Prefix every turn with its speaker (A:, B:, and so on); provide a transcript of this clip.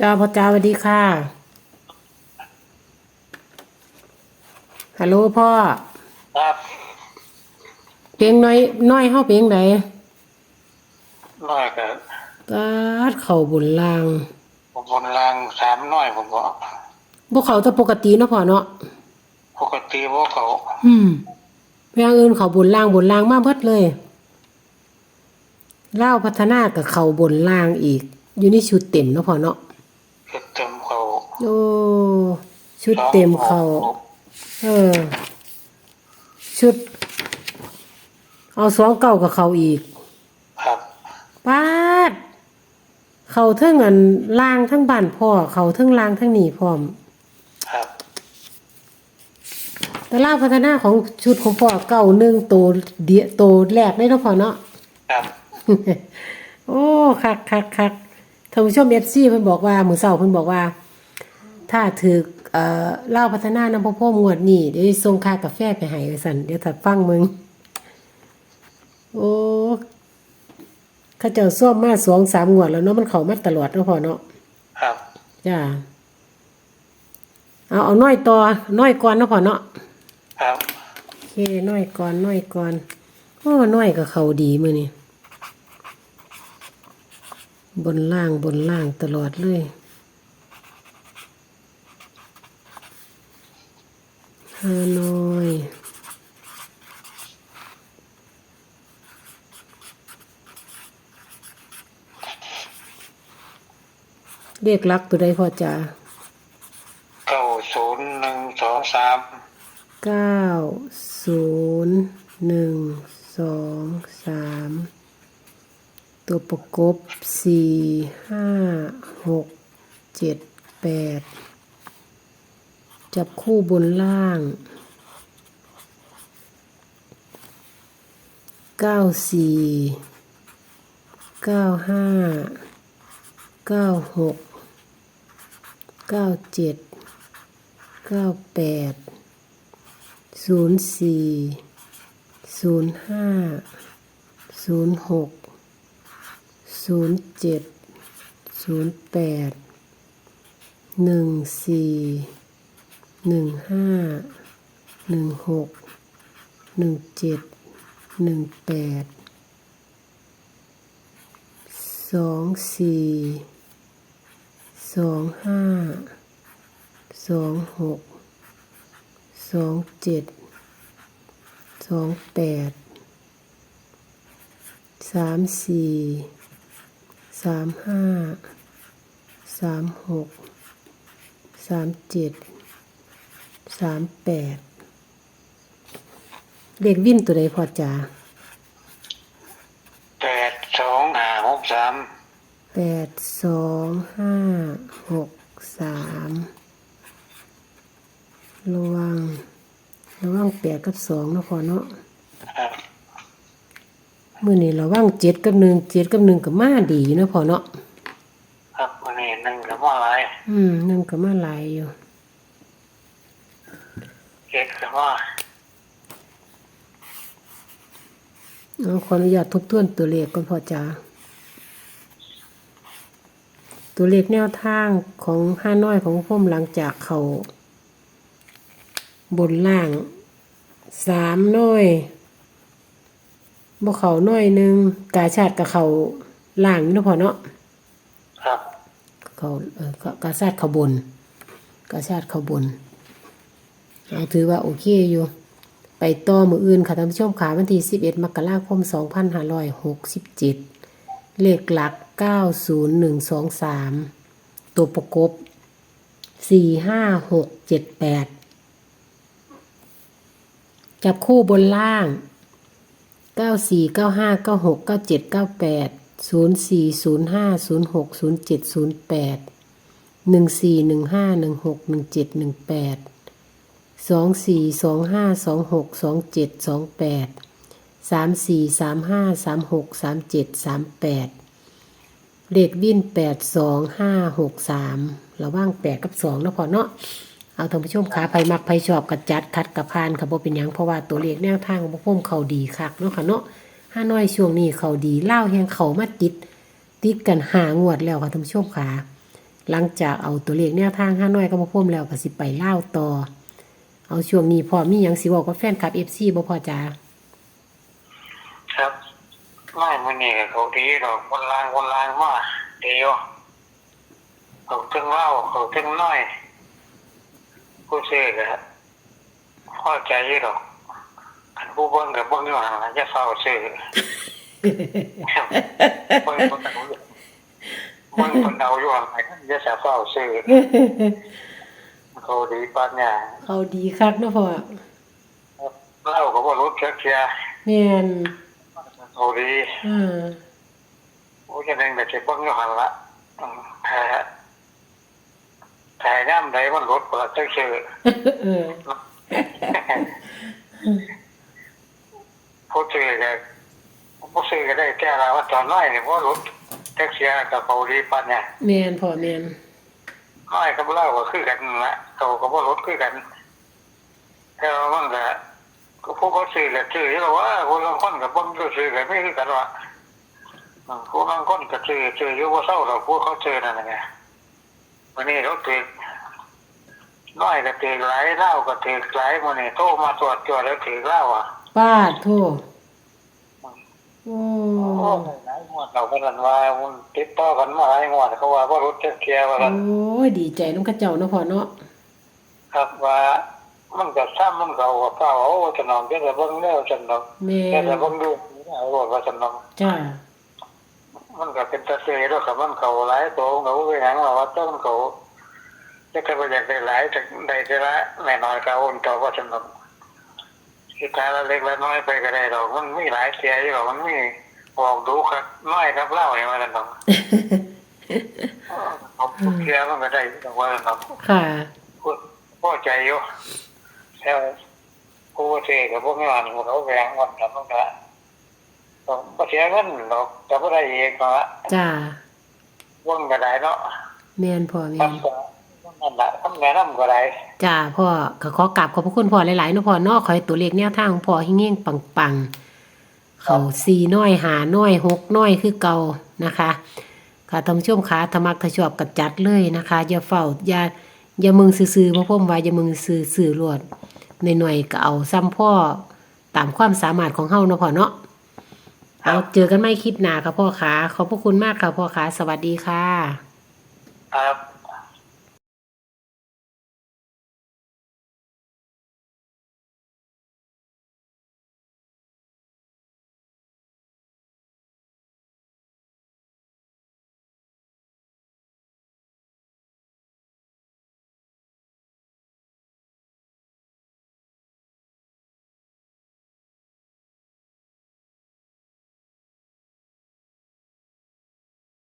A: จ้าพ่อจ้าสวัสดีค่ะ ฮัลโหลพ่อ
B: ครับ
A: เพลงน้อยน้อยเฮาเพลงใด
B: น้อยก็
A: ตาดเข้าบุญลาง
B: ผมบนรางสามน้อยผมบอก
A: บ่เข้าแต่ปกติเนาะพ่อเนาะ
B: ปกติว่าเขา
A: อืมอย่างอื่นเข้าบุญลางบุญลางมาเบิดเลยเล่าวพัฒนากับเข้าบนลางอีก อยู่ในชุดเต็มเนาะพ่อเนาะ
B: เก็บเต็มเขา
A: โอ้ชุดเต็มเข้าเออ ชุด เอาสองเก้ากับเขาอีก
B: ครับ
A: ปาด เขาเทั้งอันล่างทั้งบ้านพ่อ เขาเทั้งล่างทั้งหนีพร้อม
B: ครับ
A: แต่ล่าพัฒนาของชุดของพ่อเก้าหนึ่งโตเดียโตแรกได้เนาะพ่อเนาะ
B: ครับ
A: โอ้คักคักคักท่านผู้ชมเอฟซีเพิ่นบอกว่ามือเสาเพิ่นบอกว่า ถ้าถือเอ่อเล่าพัฒนานำพ่อพ่อมวดนี่เดี๋ยวสิส่งค่ากาแฟไปให้ว่าซั่นเดี๋ยวถ้าฟังมึง โอ้เข้าเจ้าซ่อมมาสองสามงวดแล้วเนาะมันเข้ามาตลอดเนาะพ่อเนาะ
B: ครับ
A: จ้าเอาเอาน้อยต่อน้อยก่อนเนาะพ่อเนาะ
B: ครับ
A: โอเคน้อยก่อนน้อยก่อนโอ้น้อยก็เข้าดีมื้อนี้ บนล่างบนล่างตลอดเลยฮานอยเรียกลักตัวใดพ่อจ๋า
B: เก้าศูนย์หนึ่งสองสาม
A: เก้าศูนย์หนึ่งสองสาม ตัวประกบสี่ห้าหกเจ็ดแปดจับคู่บนล่างเก้าสี่เก้าห้าเก้าหกเก้าเจ็ดเก้าแปดศูนย์สี่ศูนย์ห้าศูนย์หก ศูนย์เจ็ดศูนย์แปดหนึ่งสี่หนึ่งห้าหนึ่งหกหนึ่งเจ็ดหนึ่งแปดสองสี่สองห้าสองหกสองเจ็ดสองแปดสามสี่ สามห้าสามหกสามเจ็ดสามแปดเด็กวิ่นตัวใดพอจ๋า
B: แปดสองห้าหกสาม
A: แปดสองห้าหกสามระวังระวังแปดกับสองเนาะพอเนาะ
B: ครับ
A: มื่อนี้ระวังเจ็ดกับหนึ่งเจ็ดกับหนึ่งกับมาดีเนาะพอเนาะ
B: ครับวันนี้หนึ่งกับว่าอะไร
A: อืมหนึ่งกับมาหลายอยู่
B: เจ็ดกับว่า
A: เอาขออนุญาตทบทวนตัวเลขก่อนพอจ้าตัวเลขแนวทางของห้าน้อยของพ่อมหลังจากเขาบนล่างสามน้อย บ่เขาน้อยหนึ่งกาชาติกับเขาล่างนี่เนาะพอเนาะ
B: ครับ
A: เขาเออกาชาติเขาบน กาชาติเขาบนเอาถือว่าโอเคอยู่ ไปต่อมืออื่นค่ะท่านผู้ชมขาวันที่11มกราคม2567เลขหลัก 90123 ตัวประกบ 45678 จับคู่บนล่าง 94 95 96 97 98 04 05 06 07 08หนึ่งสี่หนึ่งห้าหนึ่งหกหนึ่งเจ็ดหนึ่งแปดสองสี่สองห้าสองหกสองเจ็ดสองแปดสามสี่สามห้าสามหกสามเจ็ดสามแปดเลขวิ่นแปดสองห้าหกสามระว่างแปดกับสองแล้วพอเนาะ เอาท่านผู้ชมขาไผมักไผชอบกัดจัดคัดกับพานค่ะบ่เป็นหยังเพราะว่าตัวเลขแนวทางของพวกผมเขาดีคักเนาะค่ะเนาะห้าน้อยช่วงนี้เขาดีเล่าแหงเขามาติด ติดกันหางวดแล้วค่ะท่านผู้ชมขาหลังจากเอาตัวเลขแนวทางห้าน้อยก็บ่พ่มแล้วก็สิไปเล่าต่อ เอาช่วงนี้พอมีหยังสิบอกกับแฟนคลับ FC บ่พอจ้า
B: ครับไม่มันนี่เขาดีหรอกคนลางคนลางมาเดียวเขาถึงเล่าเขาถึงน้อย ผู้ซื้อก็พอใจอยู่หรอกอันผู้เบิ่งกับเบิ่งอยู่ห่างนะจะเฝ้าซื้อเบิ่งคนเอาอยู่เบิ่งคนเอาอยู่ห่างจะจะเฝ้าซื้อเขาดีปัญญา
A: เขาดีคักเนาะพ่อ
B: เล่าก็บ่รู้จักเสีย
A: แม่น
B: เขาดี
A: อ่า
B: โอ้ยยังแต่เจ็บบ้างอยู่หันละอืม แต่แต่ย่ำใดมันลดกว่าเจ้าชื่อ
A: เออ
B: ผู้ซื้อก็ผู้ซื้อก็ได้แก้แล้วว่าตอนน้อยเนี่ยเพราะลดแท็กซี่กับเขาดีปันเนี่ย
A: แม่นพ่อแม่น
B: น้อยกับเล่าก็คือกันนั่นละเขาก็บ่ลดคือกันแต่ว่ามันก็ก็พวกเขาซื้อก็ซื้ออยู่แล้วว่าคนบางคนกับเบิ่งก็ซื้อก็ไม่คือกันว่าอืมผู้บางคนก็ซื้อซื้ออยู่ว่าเศร้าเราพวกเขาซื้อนั่นแหละ วันนี้เราถือน้อยก็ถือหลายเล่าก็ถือหลายมันนี่โทรมาตรวจตรวจแล้วถือเล่าอะ
A: ป้าดโทโอ้
B: โอ้หลายงวดเราก็นันว่ามันติดต่อกันมาหลายงวดเขาว่าว่ารถจะเคลียร์ว่ากัน
A: โอ้ยดีใจน้ำกระเจ้าเนาะพ่อเนาะ
B: ครับว่ามันก็ซ้ำมันเขาก็เปล่าโอ้จะนอนจะจะเบิ่งแล้วจะนอน
A: แม่
B: จะ
A: น
B: จะเบิ่งดูเอาว่าว่าจะนอน
A: จ้า
B: มันก็เป็นตะเสยแล้วครับมันเขาหลายโตเขาไปหยังเราว่าต้นเขาจะเคยไปอยากได้หลายแต่ได้แต่ละแน่นอนก็โอนต่อว่าจะนอนคิดทาละเล็กละน้อยไปก็ได้หรอกมันมีหลายเสียอยู่หรอกมันมีบอกดูครับน้อยครับเล่าอย่างว่าจะนอนเอาเสียมันก็ได้แต่ว่าจะนอน
A: ค่ะ
B: พ่อใจอยู่แล้วกูเทกับพวกงานกูเขาแหวงวันแล้วมันก็ ก็เสียเงินหรอกจะไม่ได้เองเนาะ
A: จ้า
B: ว่งก็ได้เนาะ
A: แม่นพ่อแม่น
B: ทำก็นั่นแหละทำแนะนำก็ได้
A: จ้าพ่อก็ขอกราบขอบพระคุณพ่อหลายๆเนาะพ่อเนาะขอให้ตัวเลขแนวทางของพ่อให้เงี้ยงปังๆเขาสี่น้อยหาน้อยหกน้อยคือเก่านะคะค่ะท่านผู้ชมขาธรรมักทชอบกัดจัดเลยนะคะอย่าเฝ้าอย่าอย่ามึงซื่อๆพ่อพ่อมว่าอย่ามึงซื่อซื่อรวดในหน่วยๆก็เอาซ้ำพ่อตามความสามารถของเฮาเนาะพ่อเนาะ เอาเจอกันไม่คลิปหนาครับพ่อขาขอบพระคุณมากครับพ่อขาสวัสดีค่ะ
B: ครับ